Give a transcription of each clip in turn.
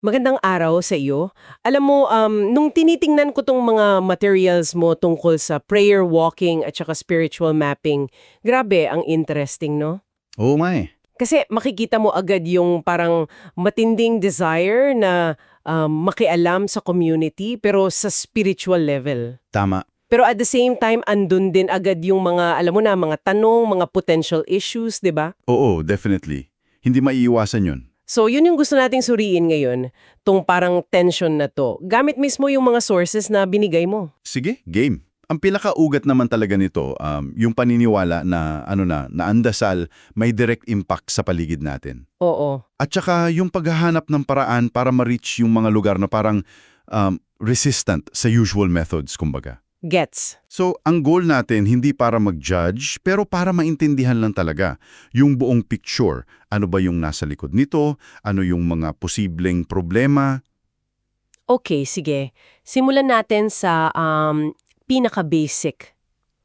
Magandang araw sa iyo. Alam mo, um, nung tinitingnan ko tong mga materials mo tungkol sa prayer walking at saka spiritual mapping, grabe, ang interesting, no? Oo nga eh. Kasi makikita mo agad yung parang matinding desire na um, makialam sa community pero sa spiritual level. Tama. Pero at the same time, andun din agad yung mga, alam mo na, mga tanong, mga potential issues, di ba? Oo, definitely. Hindi maiiwasan yun. So, yun yung gusto nating suriin ngayon, tong parang tension na to. Gamit mismo yung mga sources na binigay mo. Sige, game. Ang pinakaugat naman talaga nito, um, yung paniniwala na, ano na, na ang dasal may direct impact sa paligid natin. Oo. At saka yung paghahanap ng paraan para ma-reach yung mga lugar na parang um, resistant sa usual methods, kumbaga. Gets. So, ang goal natin hindi para mag-judge, pero para maintindihan lang talaga yung buong picture. Ano ba yung nasa likod nito? Ano yung mga posibleng problema? Okay, sige. Simulan natin sa um, pinaka-basic,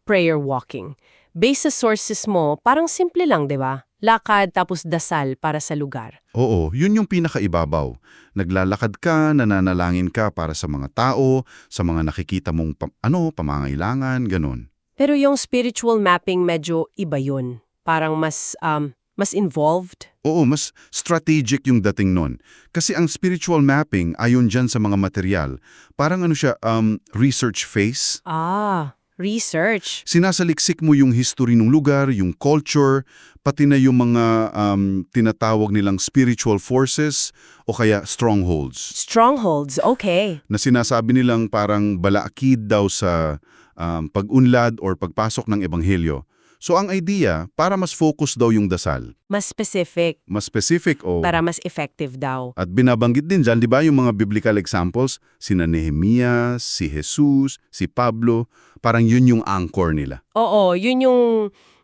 prayer walking. Based sa sources mo, parang simple lang, di ba? Lakad tapos dasal para sa lugar. Oo, yun yung pinakaibabaw. Naglalakad ka, nananalangin ka para sa mga tao, sa mga nakikita mong pa- ano, pamangailangan, ganun. Pero yung spiritual mapping medyo iba yun. Parang mas, um, mas involved. Oo, mas strategic yung dating nun. Kasi ang spiritual mapping, ayon dyan sa mga material, parang ano siya, um, research phase. Ah, research. Sinasaliksik mo yung history ng lugar, yung culture, pati na yung mga um, tinatawag nilang spiritual forces o kaya strongholds. Strongholds, okay. Na sinasabi nilang parang balaakid daw sa um, pag-unlad or pagpasok ng ebanghelyo. So ang idea, para mas focus daw yung dasal. Mas specific, Mas specific o... para mas effective daw. At binabanggit din dyan, di ba, yung mga biblical examples, sina Nehemiah, si Jesus, si Pablo, parang yun yung anchor nila. Oo, yun yung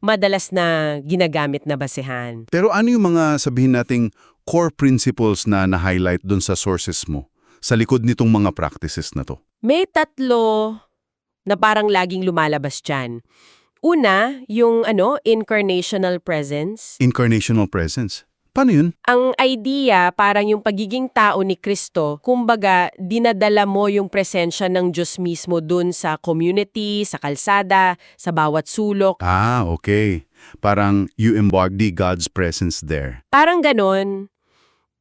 madalas na ginagamit na basehan. Pero ano yung mga sabihin nating core principles na na-highlight dun sa sources mo? Sa likod nitong mga practices na to. May tatlo na parang laging lumalabas dyan. Una, yung ano, incarnational presence. Incarnational presence. Paano yun? Ang idea, parang yung pagiging tao ni Kristo, kumbaga, dinadala mo yung presensya ng Diyos mismo dun sa community, sa kalsada, sa bawat sulok. Ah, okay. Parang you embody God's presence there. Parang ganon.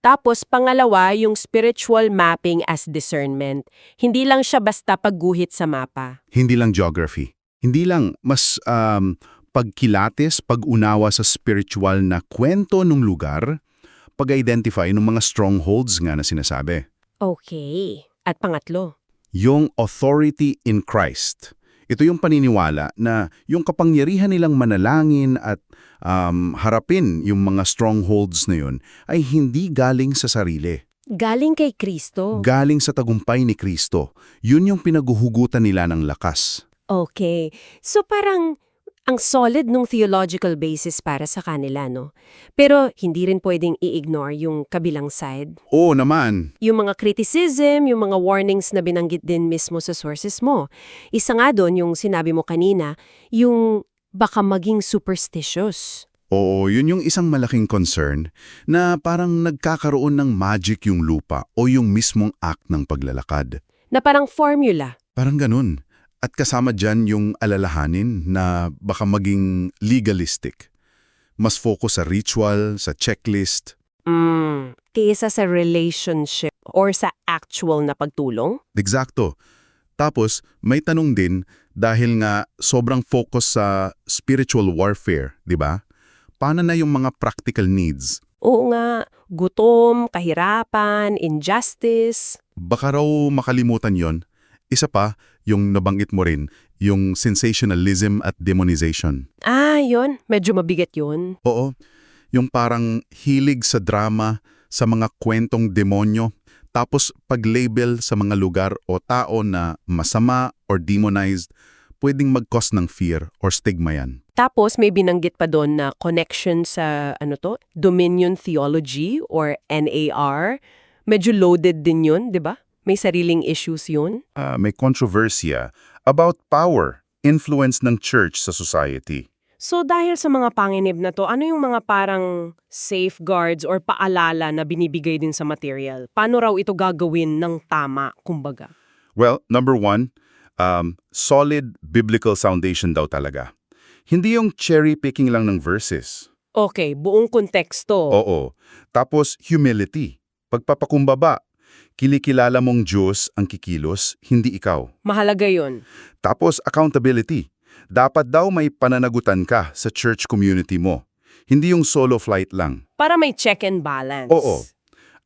Tapos pangalawa, yung spiritual mapping as discernment. Hindi lang siya basta pagguhit sa mapa. Hindi lang geography. Hindi lang mas um, pagkilates, pag-unawa sa spiritual na kwento ng lugar, pag-identify ng mga strongholds nga na sinasabi. Okay. At pangatlo, Yung authority in Christ. Ito yung paniniwala na yung kapangyarihan nilang manalangin at um, harapin yung mga strongholds na yun ay hindi galing sa sarili. galing kay Kristo. Galing sa tagumpay ni Kristo. Yun yung pinaguhugutan nila ng lakas. Okay. So parang ang solid nung theological basis para sa kanila, no? Pero hindi rin pwedeng i-ignore yung kabilang side. Oo naman. Yung mga criticism, yung mga warnings na binanggit din mismo sa sources mo. Isa nga doon yung sinabi mo kanina, yung baka maging superstitious. Oo, yun yung isang malaking concern na parang nagkakaroon ng magic yung lupa o yung mismong act ng paglalakad. Na parang formula. Parang ganun. At kasama dyan yung alalahanin na baka maging legalistic. Mas focus sa ritual, sa checklist. Mm, kaysa sa relationship or sa actual na pagtulong? Eksakto. Tapos, may tanong din dahil nga sobrang focus sa spiritual warfare, di ba? Paano na yung mga practical needs? Oo nga, gutom, kahirapan, injustice. Baka raw makalimutan yon. Isa pa, yung nabanggit mo rin, yung sensationalism at demonization. Ah, yon, medyo mabigat yun. Oo, yung parang hilig sa drama, sa mga kwentong demonyo, tapos pag-label sa mga lugar o tao na masama or demonized, pwedeng mag-cause ng fear or stigma yan. Tapos may binanggit pa doon na connection sa ano to, Dominion Theology or NAR. Medyo loaded din yun, 'di ba? May sariling issues yun. Ah, may kontrobersya about power, influence ng church sa society. So dahil sa mga panginib na to, ano yung mga parang safeguards or paalala na binibigay din sa material? Paano raw ito gagawin ng tama, kumbaga? Well, number one, um, solid biblical foundation daw talaga. Hindi yung cherry-picking lang ng verses. Okay, buong konteksto. Oo. Tapos, humility. Pagpapakumbaba. Kilikilala mong Diyos ang kikilos, hindi ikaw. Mahalaga yun. Tapos, accountability. Dapat daw may pananagutan ka sa church community mo. Hindi yung solo flight lang. Para may check and balance. Oo.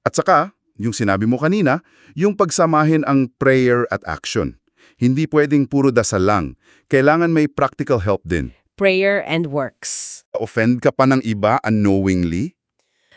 At saka, yung sinabi mo kanina, yung pagsamahin ang prayer at action. Hindi pwedeng puro dasal lang. Kailangan may practical help din. Prayer and works. Offend ka pa ng iba unknowingly?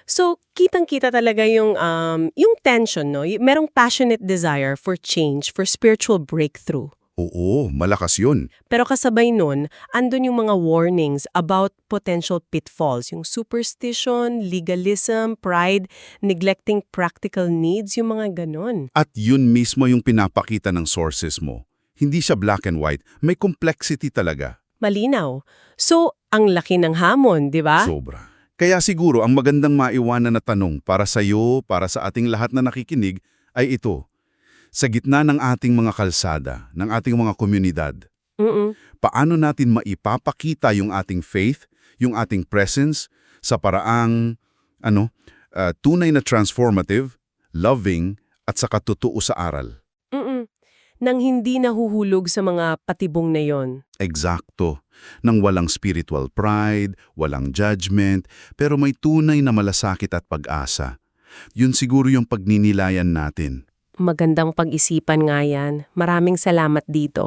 So, kitang-kita talaga yung, um, yung tension, no? Y- Merong passionate desire for change, for spiritual breakthrough. Oo, malakas yun. Pero kasabay nun, andun yung mga warnings about potential pitfalls, yung superstition, legalism, pride, neglecting practical needs, yung mga ganon. At yun mismo yung pinapakita ng sources mo. Hindi siya black and white, may complexity talaga. Malinaw. So, ang laki ng hamon, di ba? Sobra. Kaya siguro ang magandang maiwanan na tanong para sa iyo, para sa ating lahat na nakikinig, ay ito. Sa gitna ng ating mga kalsada, ng ating mga komunidad, Mm-mm. paano natin maipapakita yung ating faith, yung ating presence, sa paraang, ano, ah, tunay na transformative, loving, at saka totoo sa aral. Nang hindi nahuhulog sa mga patibong na yon. Eksakto. Nang walang spiritual pride, walang judgment, pero may tunay na malasakit at pag-asa. Yun siguro yung pagninilayan natin. Magandang pag-isipan nga yan. Maraming salamat dito.